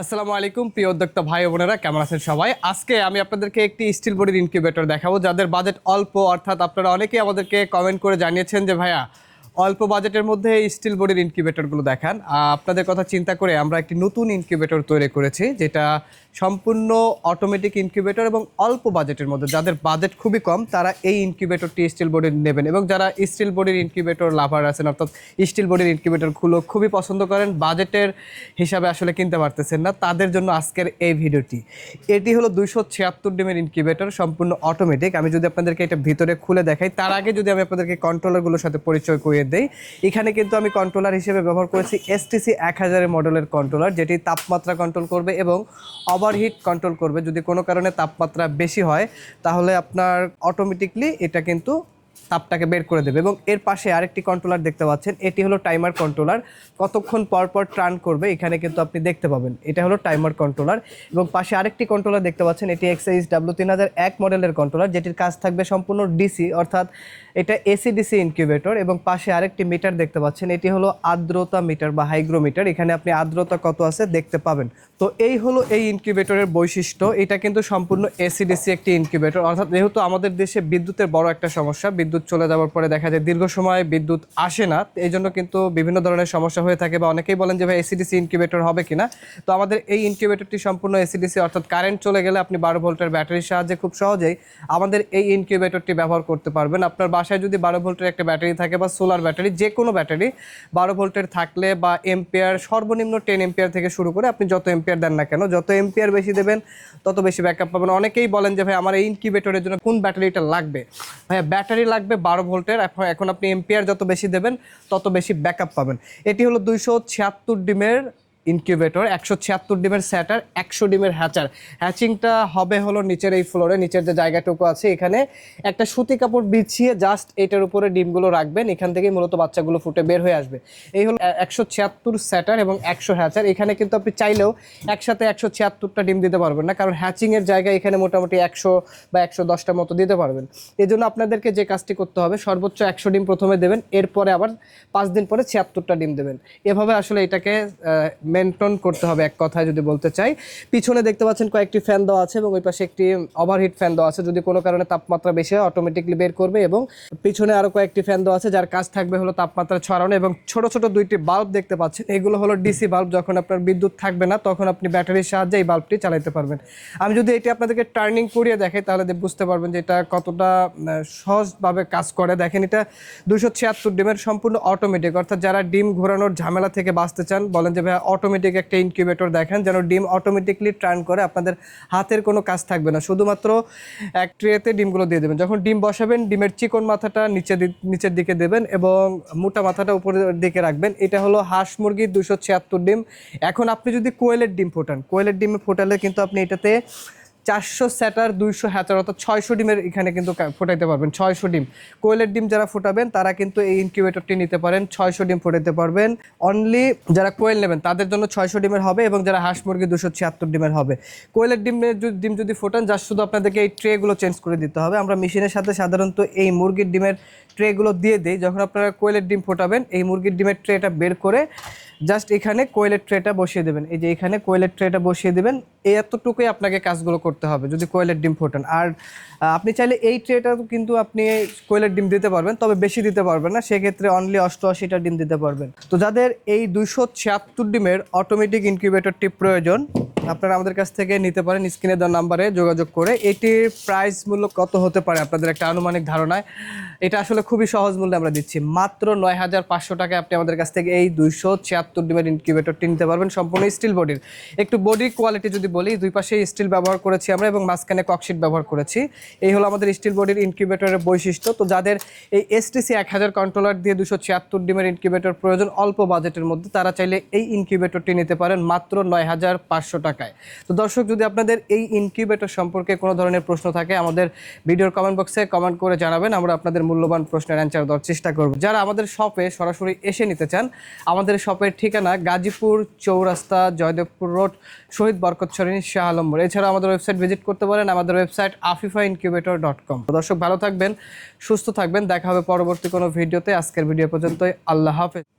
আসসালামু আলাইকুম, প্রিয় উদ্যোক্তা ভাই বোনেরা, কেমন আছেন সবাই? আজকে আমি আপনাদেরকে একটি স্টিল বডির ইনকিউবেটর দেখাবো, যাদের বাজেট অল্প, অর্থাৎ আপনারা অনেকেই আমাদেরকে কমেন্ট করে জানিয়েছেন যে, ভাইয়া অল্প বাজেটের মধ্যে স্টিল বডির ইনকিউবেটরগুলো দেখান। আপনাদের কথা চিন্তা করে আমরা একটি নতুন ইনকিউবেটর তৈরি করেছি, যেটা সম্পূর্ণ অটোমেটিক ইনকিউবেটর এবং অল্প বাজেটের মধ্যে। যাদের বাজেট খুবই কম, তারা এই ইনকিউবেটরটি স্টিল বডির নেবেন এবং যারা স্টিল বডির ইনকিউবেটর লাভার আছেন, অর্থাৎ স্টিল বডির ইনকিউবেটরগুলো খুবই পছন্দ করেন বাজেটের হিসাবে আসলে কিনতে পারতেছেন না, তাদের জন্য আজকের এই ভিডিওটি। এটি হলো দুইশো ছিয়াত্তর ডিমের ইনকিউবেটর সম্পূর্ণ অটোমেটিক আমি যদি আপনাদেরকে এটা ভিতরে খুলে দেখাই, তার আগে যদি আমি আপনাদেরকে কন্ট্রোলারগুলোর সাথে পরিচয় করিয়ে দেই। এখানে কিন্তু আমি কন্ট্রোলার হিসেবে ব্যবহার করেছি এসটিসি এক হাজারের মডেলের কন্ট্রোলার যেটি তাপমাত্রা কন্ট্রোল করবে এবং ওভারহিট কন্ট্রোল করবে। যদি কোনো কারণে তাপমাত্রা বেশি হয়, তাহলে আপনার অটোমেটিকলি এটা কিন্তু তাপটাকে বের করে দেবে এবং এর পাশে আরেকটি কন্ট্রোলার দেখতে পাচ্ছেন, এটি হলো টাইমার কন্ট্রোলার কতক্ষণ পর পর টার্ন করবে এখানে কিন্তু আপনি দেখতে পাবেন, এটা হলো টাইমার কন্ট্রোলার এবং পাশে আরেকটি কন্ট্রোলার দেখতে পাচ্ছেন, এটি এক্সাইজ ডাব্লু তিন হাজার এক মডেলের কন্ট্রোলার যেটির কাজ থাকবে সম্পূর্ণ ডিসি অর্থাৎ এটা এসি ডিসি ইনকিউবেটর এবং পাশে আরেকটি মিটার দেখতে পাচ্ছেন, এটি হলো আর্দ্রতা মিটার বা হাইগ্রোমিটার এখানে আপনি আর্দ্রতা কত আছে দেখতে পাবেন। তো এই হলো এই ইনকিউবেটরের বৈশিষ্ট্য। এটা কিন্তু সম্পূর্ণ এসিডিসি একটি ইনকিউবেটর অর্থাৎ যেহেতু আমাদের দেশে বিদ্যুতের বড় একটা সমস্যা বিদ্যুৎ চলে যাওয়ার পরে দেখা যায় দীর্ঘ সময় বিদ্যুৎ আসে না। এই জন্য কিন্তু বিভিন্ন ধরনের সমস্যা হয়ে থাকে বা অনেকেই বলেন যে, ভাই এসিডিসি ইনকিউবেটর হবে কিনা? তো আমাদের এই ইনকিউবেটরটি সম্পূর্ণ এসিডিসি অর্থাৎ কারেন্ট চলে গেলে আপনি বারো ভোল্টের ব্যাটারির সাহায্যে খুব সহজেই আমাদের এই ইনকিউবেটরটি ব্যবহার করতে পারবেন। আপনার বাসায় যদি বারো ভোল্টের একটা ব্যাটারি থাকে বা সোলার ব্যাটারি, যে কোনো ব্যাটারি, বারো ভোল্টের থাকলে বা এম্পিয়ার সর্বনিম্ন টেন এম্পিয়ার থেকে শুরু করে আপনি যত এম্পিয়ার দেন না কেন, যত এম্পিয়ার বেশি দেবেন, তত বেশি ব্যাকআপ পাবেন। অনেকেই বলেন যে, ভাই, আমার এই ইনকিউবেটরের জন্য কোন ব্যাটারিটা লাগবে? ভাই ব্যাটারি লাগবে বারো ভোল্টের। এখন আপনি এম্পিয়ার যত বেশি দেবেন, তত বেশি ব্যাকআপ পাবেন। এটি হলো দুইশো ছিয়াত্তর ডিমের ইনকিউবেটর, একশো ছিয়াত্তর ডিমের স্যাটার, একশো ডিমের হ্যাচার। হ্যাচিংটা হবে হলো নিচের এই ফ্লোরে, নিচের যে জায়গাটুকু আছে এখানে। একটা সুতি কাপড় বিছিয়ে জাস্ট এটার উপরে ডিমগুলো রাখবেন, এখান থেকেই মূলত বাচ্চাগুলো ফুটে বের হয়ে আসবে। এই হলো একশো ছিয়াত্তর স্যাটার এবং একশো হ্যাচার। এখানে কিন্তু আপনি চাইলেও একসাথে একশো ছিয়াত্তরটা ডিম দিতে পারবেন না, কারণ হ্যাচিংয়ের জায়গায় এখানে মোটামুটি একশো বা একশো দশটা মতো দিতে পারবেন। এই জন্য আপনাদেরকে যে কাজটি করতে হবে, সর্বোচ্চ একশো ডিম প্রথমে দেবেন, এরপরে আবার পাঁচ দিন পরে ছিয়াত্তরটা ডিম দেবেন। এভাবে আসলে এটাকে মেনটেন করতে হবে, এক কথায় যদি বলতে চাই। পিছনে দেখতে পাচ্ছেন কয়েকটি ফ্যান দেওয়া আছে এবং ওই পাশে একটি ওভারহিট ফ্যান দেওয়া আছে। যদি কোনো কারণে তাপমাত্রা বেশি হয় অটোমেটিকলি বের করবে এবং পিছনে আরও কয়েকটি ফ্যান দেওয়া আছে, যার কাজ থাকবে হলো তাপমাত্রা ছড়ানো এবং ছোট ছোট দুইটি বাল্ব দেখতে পাচ্ছেন। এগুলো হলো ডিসি বাল্ব যখন আপনার বিদ্যুৎ থাকবে না, তখন আপনি ব্যাটারির সাহায্যে এই বাল্বটি চালাতে পারবেন। আমি যদি এটি আপনাদেরকে টার্নিং করিয়ে দেখাই, তাহলে বুঝতে পারবেন যে এটা কতটা সহজভাবে কাজ করে। দেখেন এটা দুশো ডিমের সম্পূর্ণ অটোমেটিক অর্থাৎ যারা ডিম ঘোরানোর ঝামেলা থেকে বাঁচতে চান, বলেন যে ভাই অটোমেটিক একটা ইনকিউবেটর দেখেন, যেন ডিম অটোমেটিকলি টার্ন করে আপনাদের হাতের কোনো কাজ থাকবে না। শুধুমাত্র এক ট্রেতে ডিমগুলো দিয়ে দেবেন। যখন ডিম বসাবেন, ডিমের চিকন মাথাটা নিচে নিচের দিকে দেবেন এবং মোটা মাথাটা উপরের দিকে রাখবেন। এটা হলো হাঁস মুরগির দুশো ছিয়াত্তর ডিম। এখন আপনি যদি কোয়েলের ডিম ফোটান, কোয়েলের ডিম ফোটালে কিন্তু আপনি এটাতে চারশো স্যাটার, দুইশো হ্যাচার, অর্থাৎ ছয়শো ডিমের এখানে কিন্তু ফোটাইতে পারবেন, ছয়শো ডিম। কোয়েলের ডিম যারা ফোটাবেন, তারা কিন্তু এই ইনকিউবেটরটি নিতে পারেন, ছয়শো ডিম ফোটাইতে পারবেন। অনলি যারা কোয়েল নেবেন, তাদের জন্য ছয়শো ডিমের হবে এবং যারা হাঁস মুরগি, দুশো ছিয়াত্তর ডিমের হবে। কোয়েলের ডিমের ডিম যদি ফোটান যার শুধু আপনাদেরকে এই ট্রেগুলো চেঞ্জ করে দিতে হবে। আমরা মেশিনের সাথে সাধারণত এই মুরগির ডিমের ট্রেগুলো দিয়ে দিই। যখন আপনারা কোয়েলের ডিম ফোটাবেন, এই মুরগির ডিমের ট্রেটা বের করে জাস্ট এখানে কোয়েলের ট্রেটা বসিয়ে দেবেন। এই যে এখানে কোয়েলের ট্রেটা বসিয়ে দেবেন এতটুকুই আপনাকে কাজগুলো করতে হবে যদি কোয়েলের ডিম ফোটান। আর আপনি চাইলে এই ট্রেটা কিন্তু আপনি কোয়েলের ডিম দিতে পারবেন, তবে বেশি দিতে পারবেন না, সেক্ষেত্রে অনলি অষ্টআশিটা ডিম দিতে পারবেন। তো যাদের এই দুইশো ছিয়াত্তর ডিমের অটোমেটিক ইনকিউবেটরটি প্রয়োজন আপনারা আমাদের কাছ থেকে নিতে পারেন, স্ক্রিনে দেওয়া নাম্বারে যোগাযোগ করে। এটির প্রাইস মূল্য কত হতে পারে আপনাদের একটা আনুমানিক ধারণায়? এটা আসলে খুবই সহজ মূল্যে আমরা দিচ্ছি। মাত্র নয় হাজার পাঁচশো টাকায় আপনি আমাদের কাছ থেকে এই দুইশো ছিয়াত্তর ডিমের ইনকিউবেটরটি নিতে পারবেন সম্পূর্ণ স্টিল বডির একটু বডি কোয়ালিটি যদি বলি, দুই পাশে স্টিল ব্যবহার করেছি আমরা এবং মাঝখানে ককশিট ব্যবহার করেছি। এই হলো আমাদের স্টিল বডির ইনকিউবেটরের বৈশিষ্ট্য। তো যাদের এই এসটিসি এক হাজার কন্ট্রোলার দিয়ে দুশো ছিয়াত্তর ডিমের ইনকিউবেটর প্রয়োজন, অল্প বাজেটের মধ্যে তারা চাইলে এই ইনকিউবেটরটি নিতে পারেন। মাত্র নয় হাজার পাঁচশো টাকায় তো দর্শক, যদি আপনাদের এই ইনকিউবেটর সম্পর্কে কোনো ধরনের প্রশ্ন থাকে, আমাদের ভিডিওর কমেন্ট বক্সে কমেন্ট করে জানাবেন, আমরা আপনাদের মূল্যবান প্রশ্নের অ্যান্সার দেওয়ার চেষ্টা করব। যারা আমাদের শপে সরাসরি এসে নিতে চান, আমাদের শপের ঠিকানা গাজীপুর চৌরাস্তা, জয়দেবপুর রোড শহীদ বরকত সরণি, শাহ আলম্বর এছাড়া আমাদের ওয়েবসাইট ভিজিট করতে পারেন, আমাদের website Afifa incubator dot com দর্শক, ভালো থাকবেন, সুস্থ থাকবেন, দেখা হবে পরবর্তী কোনো ভিডিওতে আজকের ভিডিও পর্যন্তই, আল্লাহ হাফেজ।